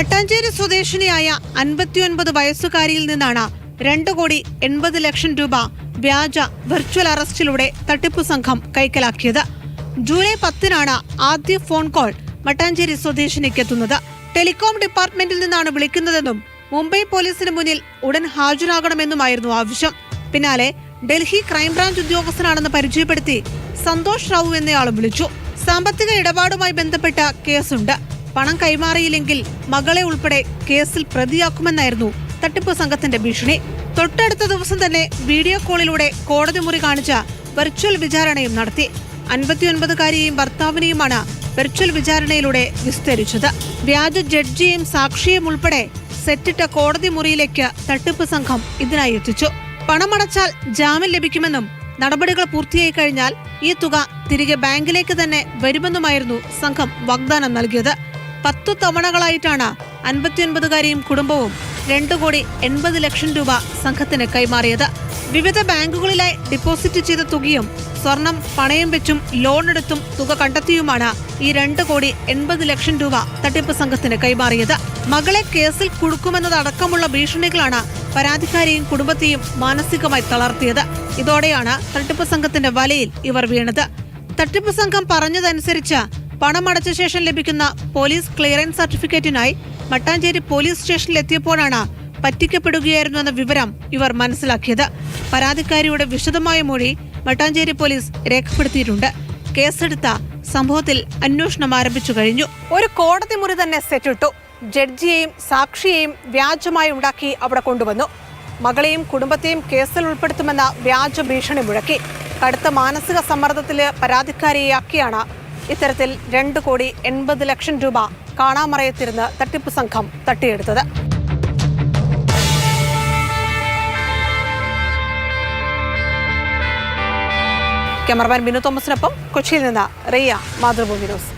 മട്ടാഞ്ചേരി സ്വദേശിനിയായ അൻപത്തിയൊൻപത് വയസ്സുകാരിയിൽ നിന്നാണ് രണ്ട് കോടി എൺപത് ലക്ഷം രൂപ വ്യാജ വെർച്വൽ അറസ്റ്റിലൂടെ തട്ടിപ്പു സംഘം കൈക്കലാക്കിയത്. ജൂലൈ പത്തിനാണ് ആദ്യ ഫോൺ കോൾ മട്ടാഞ്ചേരി സ്വദേശിനിക്ക് എത്തുന്നത്. ടെലികോം ഡിപ്പാർട്ട്മെന്റിൽ നിന്നാണ് വിളിക്കുന്നതെന്നും മുംബൈ പോലീസിന് മുന്നിൽ ഉടൻ ഹാജരാകണമെന്നുമായിരുന്നു ആവശ്യം. പിന്നാലെ ഡൽഹി ക്രൈംബ്രാഞ്ച് ഉദ്യോഗസ്ഥനാണെന്ന് പരിചയപ്പെടുത്തി സന്തോഷ് റാവു എന്നയാളും വിളിച്ചു. സാമ്പത്തിക ഇടപാടുമായി ബന്ധപ്പെട്ട കേസുണ്ട്. പണം കൈമാറിയില്ലെങ്കിൽ മകളെ ഉൾപ്പെടെ കേസിൽ പ്രതിയാക്കുമെന്നായിരുന്നു തട്ടിപ്പ് സംഘത്തിന്റെ ഭീഷണി. തൊട്ടടുത്ത ദിവസം തന്നെ വീഡിയോ കോളിലൂടെ കോടതി മുറി കാണിച്ച വെർച്വൽ വിചാരണയും നടത്തി. അൻപത്തിയൊൻപതുകാരിയെയും ഭർത്താവിനെയുമാണ് വെർച്വൽ വിചാരണയിലൂടെ വിസ്തരിച്ചത്. വ്യാജ ജഡ്ജിയും സാക്ഷിയും ഉൾപ്പെടെ സെറ്റിട്ട കോടതി മുറിയിലേക്ക് തട്ടിപ്പ് സംഘം ഇതിനായി എത്തിച്ചു. പണമടച്ചാൽ ജാമ്യം ലഭിക്കുമെന്നും നടപടികൾ പൂർത്തിയായി കഴിഞ്ഞാൽ ഈ തുക തിരികെ ബാങ്കിലേക്ക് തന്നെ വരുമെന്നുമായിരുന്നു സംഘം വാഗ്ദാനം നൽകിയത്. പത്തു തവണകളായിട്ടാണ് അൻപത്തിയൊൻപതുകാരിയും കുടുംബവും രണ്ടു കോടി എൺപത് ലക്ഷം രൂപ സംഘത്തിന് കൈമാറിയത്. വിവിധ ബാങ്കുകളിലായി ഡിപ്പോസിറ്റ് ചെയ്ത തുകയും സ്വർണം പണയം വെച്ചും ലോൺ എടുത്തും തുക കണ്ടെത്തിയുമാണ് ഈ രണ്ട് കോടി എൺപത് ലക്ഷം രൂപ തട്ടിപ്പ് സംഘത്തിന് കൈമാറിയത്. മകളെ കേസിൽ കുടുക്കുമെന്നതടക്കമുള്ള ഭീഷണികളാണ് പരാതിക്കാരെയും കുടുംബത്തെയും മാനസികമായി തളർത്തിയത്. ഇതോടെയാണ് തട്ടിപ്പ് സംഘത്തിന്റെ വലയിൽ ഇവർ വീണത്. തട്ടിപ്പ് സംഘം പറഞ്ഞതനുസരിച്ച് പണമടച്ച ശേഷം ലഭിക്കുന്ന പോലീസ് ക്ലിയറൻസ് സർട്ടിഫിക്കറ്റിനായി മട്ടാഞ്ചേരി പോലീസ് സ്റ്റേഷനിൽ എത്തിയപ്പോഴാണ് പറ്റിക്കപ്പെടുകയായിരുന്നു എന്ന വിവരം ഇവർ മനസ്സിലാക്കിയത്. പരാതിക്കാരിയുടെ വിശദമായ മൊഴി മട്ടാഞ്ചേരി പോലീസ് രേഖപ്പെടുത്തിയിട്ടുണ്ട്. കേസെടുത്ത സംഭവത്തിൽ അന്വേഷണം ആരംഭിച്ചു കഴിഞ്ഞു. ഒരു കോടതി മുറി തന്നെ സെറ്റിട്ടു. ജഡ്ജിയെയും സാക്ഷിയെയും വ്യാജമായി ഉണ്ടാക്കി അവിടെ കൊണ്ടുവന്നു. മകളെയും കുടുംബത്തെയും കേസിൽ ഉൾപ്പെടുത്തുമെന്ന വ്യാജ ഭീഷണി മുഴക്കി. കടുത്ത മാനസിക സമ്മർദ്ദത്തിൽ പരാതിക്കാരിയാക്കിയാണ് ഇത്തരത്തിൽ രണ്ട് കോടി എൺപത് ലക്ഷം രൂപ കാണാമറയത്തിരുന്ന് തട്ടിപ്പ് സംഘം തട്ടിയെടുത്തത്. ക്യാമറമാൻ ബിനു തോമസിനൊപ്പം കൊച്ചിയിൽ നിന്ന് റിയ മാതൃഭൂമി ന്യൂസ്.